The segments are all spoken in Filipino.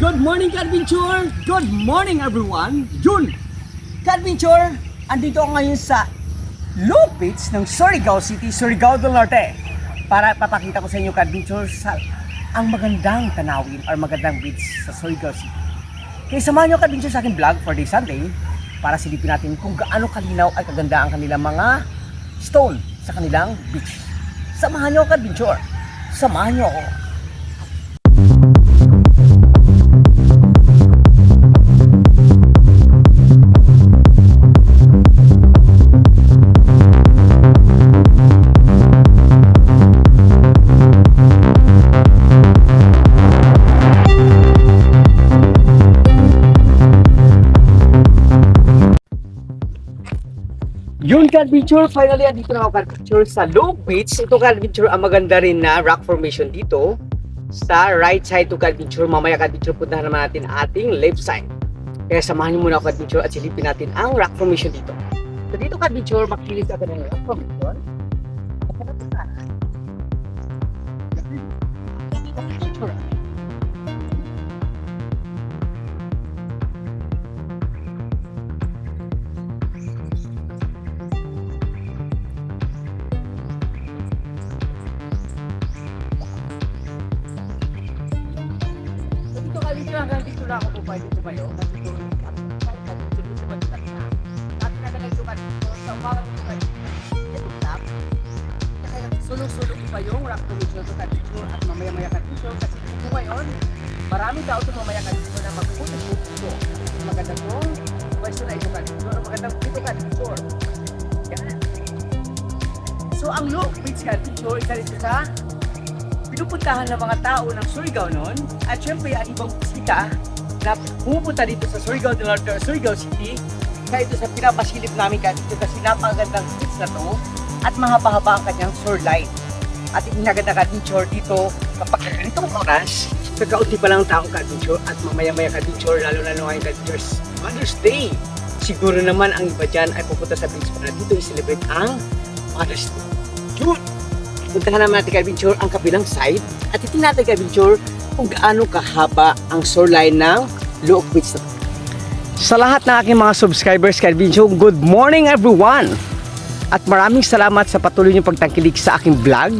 Good morning, Kadventure! Good morning, everyone! Jun! Kadventure, andito ako ngayon sa Lupits ng Surigao City, Surigao del Norte para papakita ko sa inyo, Kadventure, sa ang magandang tanawin or magandang beach sa Surigao City. Kaya samahan nyo, Kadventure, sa aking vlog for this Sunday para silipin natin kung gaano kalinaw at kaganda ang kanilang mga stone sa kanilang beach. Samahan nyo, Kadventure! Samahan nyo ako! Yun Adventure, finally andito na ako Adventure sa Low Beach. Ito Adventure ang maganda rin na rock formation dito. Sa right side to Adventure, mamaya Adventure puntahan naman natin ating left side. Kaya samahan niyo muna ako Adventure at silipin natin ang rock formation dito. So dito Adventure, makikinig ka ng rock formation. Hanggang dito lang ako po pwede tumayo. Kasi dito sa sa umaga dito ka dito. Ito tap. Kaya sulong-sulong pa yung rock commission to dito at mamaya-maya ka dito. Kasi dito ngayon, maraming tao to mamaya ka dito na magpupunta dito. Maganda kong pwesto na ito ka dito. Magandang dito ka dito. Yan. So ang low beach ka dito, isa dito sa pinupuntahan ng mga tao ng Surigao noon. At syempre ang ibang bisita na pumupunta dito sa Surigao del Norte or Surigao City kaya ito sa pinapasilip namin ka dito kasi napakagandang beach na to at mahaba-haba ang kanyang shoreline. At inaganda ka din dito kapag ganitong oras. Kakaunti pa lang tao ka din at mamaya-maya ka din lalo na ngayon ka din Mother's Day. Siguro naman ang iba dyan ay pupunta sa beach para dito i-celebrate ang Mother's Day. June puntahan naman natin Carventure ang kabilang side at titingnan natin Carventure kung gaano kahaba ang shoreline ng Luok Beach. Sa lahat ng aking mga subscribers Carventure, good morning everyone! At maraming salamat sa patuloy niyong pagtangkilik sa aking vlog.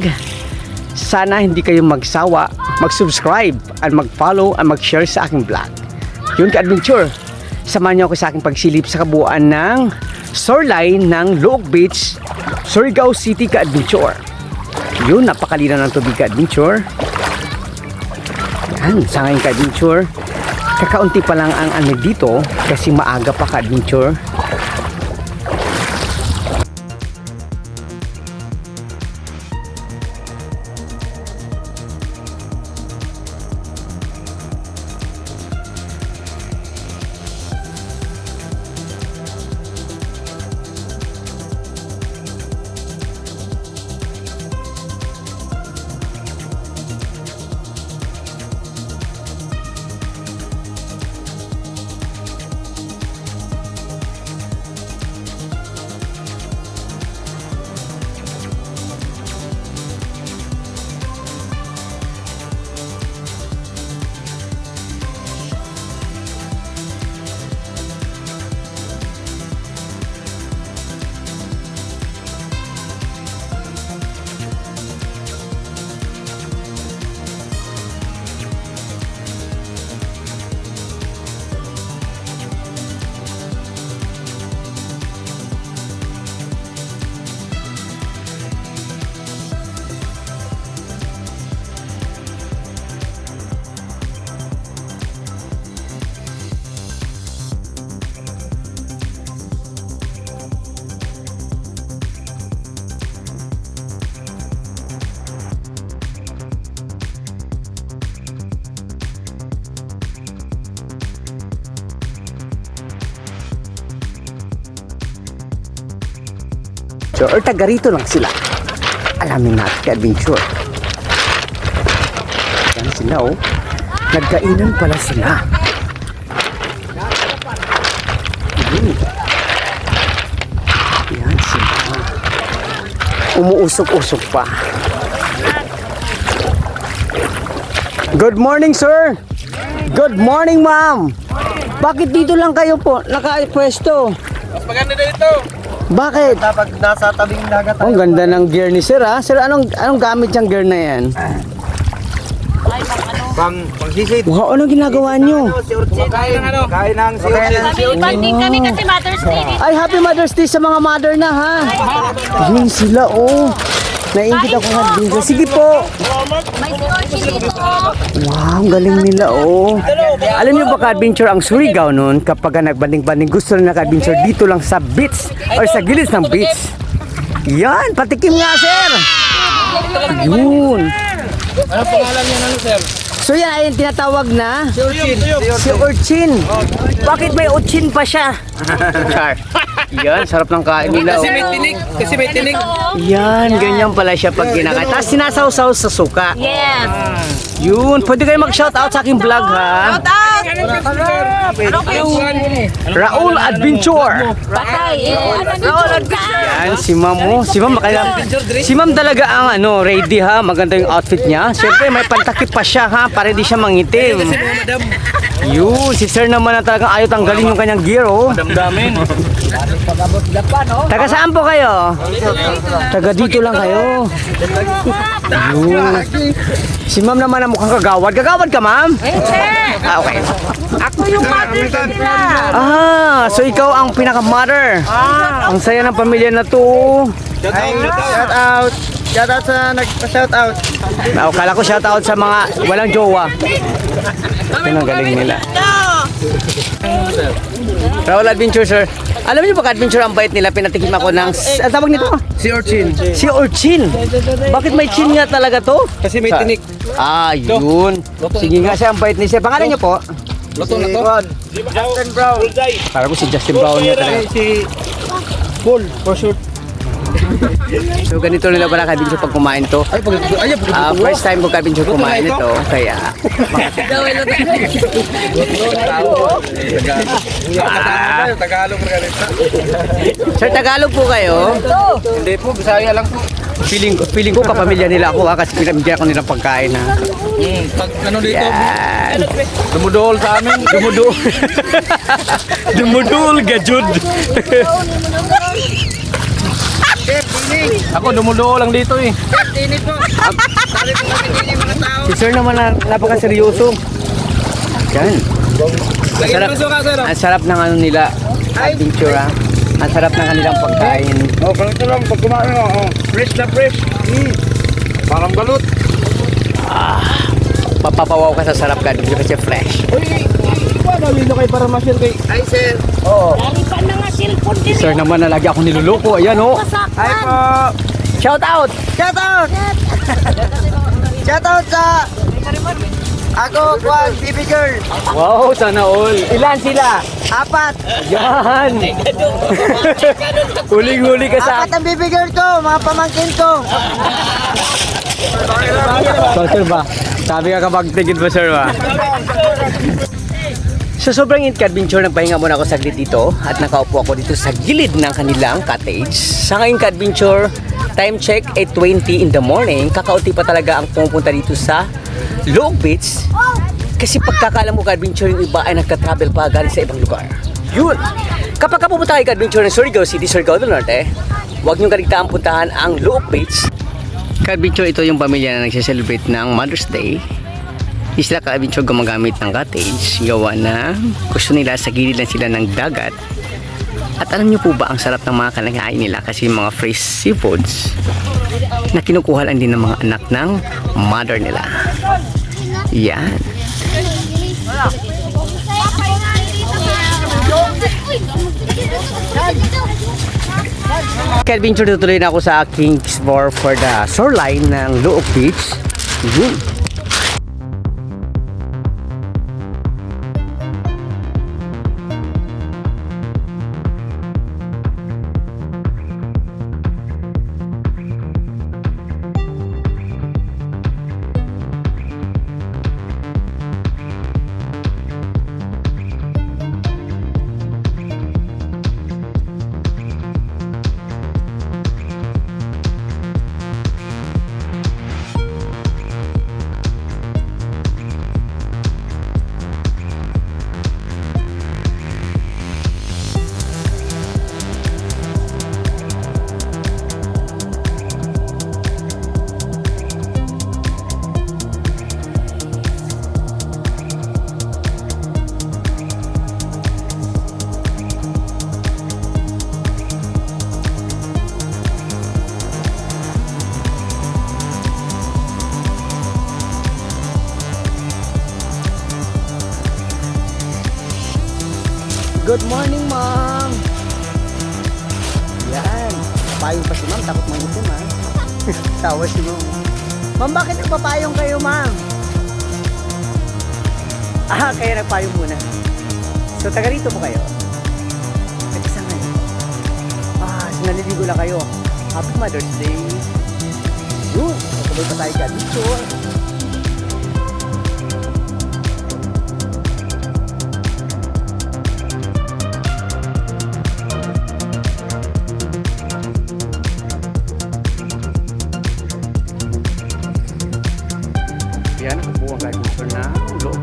Sana hindi kayo magsawa, mag-subscribe, at mag-follow, at mag-share sa aking vlog. Yun ka-adventure. Samahan niyo ako sa aking pagsilip sa kabuuan ng shoreline ng Luok Beach, Surigao City ka-adventure. Yun, napakalina ng tubig ka-adventure. Yan, sa ngayon ka-adventure. Kakaunti pa lang ang ano dito kasi maaga pa ka-adventure. So, or taga rito lang sila. Alamin natin ka-adventure. Yan sila oh. Nagkainan pala sila. Yan sila. Umuusok-usok pa. Good morning, sir. Good morning, ma'am. Bakit dito lang kayo po nakapwesto? Mas maganda dito. Bakit? Dapat nasa tabing dagat Oh, ang ganda ng gear ni Sir ha. Sir, anong anong gamit yung gear na yan? Pang, pang sisid. Wow, anong ginagawa nyo? Kain ng ano? Kain ng si Urchin. Banding kami kasi Mother's Day. Ay, happy Mother's Day sa mga mother na ha. Yun sila, oh. Naingit ako nga din. Sige po. May dito. Wow, galing nila, oh. Alam niyo ba ka-adventure ang Surigao noon kapag ka nagbanding-banding gusto na naka-adventure dito lang sa beach or sa gilid ng beach. Yan, patikim nga, sir. Yun. Ano pangalan niya ano, sir? So yan ay yung tinatawag na Si Urchin. si Urchin. Bakit may Urchin pa siya? Char. Yan, sarap ng kain nila. Kasi may Oh. tinig. Kasi may tinig. Yan, ganyan pala siya pag kinakain. Tapos sinasawsaw sa suka. Yes. Yun, pwede kayo mag-shoutout sa aking vlog ha. Ano kayo? Raul Adventure. Patay. Eh, dito ka? Yan, si Ma'am mo. Si Ma'am, makaya, si Ma'am talaga ang ano, ready ha. Maganda yung outfit niya. Siyempre, may pantakip pa siya ha, para hindi siya mangitim. Yun, si Sir naman na talagang ayaw tanggalin yung kanyang gear oh. Damdamin. Taga saan po kayo? Taga dito lang kayo. Yun. Si Ma'am naman ang mukhang kagawad. Kagawad ka, Ma'am? Ah, okay. Ako yung mother nila. Ah, so ikaw ang pinaka-mother. Ang saya ng pamilya na to. Shout out. Shout out. Shout out sa nagpa-shout out. Ah, kala ko shoutout sa mga walang jowa. Ang galing nila. Raul Adventure, sir. Alam niyo ba adventure ang bait nila? Pinatikim ako ng... Ang tawag nito? Si Urchin. Si Urchin. Bakit may chin nga talaga to? Kasi may Sa- tinig. Ah, yun. Sige nga siya ang bait ni siya. Pangalan niyo po? Luto na to. Justin Brown. Para ko si Justin Brown niya talaga. Si Paul, for sure. So ganito nila pala kabinso pag kumain to. Ay, pag ay, pag Ah, first time ko kabinso kumain ito. Kaya, Tagalog. Sir, Tagalog po kayo? Hindi po, Bisaya lang po. Feeling ko, feeling ko kapamilya nila ako ha, kasi pinamigyan ko nilang pagkain ha. Hmm, pag ano dito, Yan. dumudol sa amin. Dumudul. Dumudul, gajud. Ako dumudol lang dito eh. si sir naman na napakaseryoso. Yan. Lagi Sarap. sir. Ang sarap ng ano nila, adventure ha. Ang sarap ng kanilang pagkain. Oh, parang ito lang, pag kumain mo, oh, fresh na fresh. Mm. Parang balut. Papapawaw ka sa sarap ka, dito kasi fresh. Uy, ikaw na, lino kayo para ma-share kay... Ay, sir. Dali pa na nga cellphone din. Sir naman na lagi ako niluloko. Ayan oh. Hi po. Shout out! Shout out! Shout out sa... Ako, Kwan, baby girl. Wow, sana all. Ilan sila? Apat. Yan! Huling-huli ka sa Apat ang baby girl ko, mga pamangkin ko. So, sir ba? Sabi ka kapag tigid ba, sir ba? So sobrang adventure nagpahinga muna ako saglit dito at nakaupo ako dito sa gilid ng kanilang cottage. Sa ngayon adventure time check 8.20 in the morning, kakauti pa talaga ang pumupunta dito sa Loog Beach kasi pagkakaalam mo ka-adventure yung iba ay nagka-travel pa galing sa ibang lugar. Yun! Kapag ka pupunta kayo ka-adventure ng Surigao City, Surigao del Norte, huwag niyong kaligtaan puntahan ang Loog Beach. Ka-adventure ito yung pamilya na nagse-celebrate ng Mother's Day Di sila ka-adventure gumagamit ng cottage. Gawa na gusto nila sa gilid lang sila ng dagat. At alam niyo po ba ang sarap ng mga kanakain nila? Kasi mga fresh seafoods na kinukuha lang din ng mga anak ng mother nila. Yan. Ka-adventure tutuloy na ako sa aking explore for the shoreline ng Loop Beach. Yun Tawa si ma'am. Bakit nagpapayong kayo, ma'am? Ah, kaya nagpayong muna. So, taga rito po kayo? Nagkasama ngayon? Ah, so naliligo lang kayo. Happy Mother's Day. Yun, sabay pa tayo ka dito. Yan, nakabuha kayo dito ng low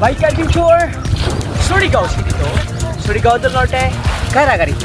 Bike Adventure, Surigao City to. Surigao del Norte, Caraga rito.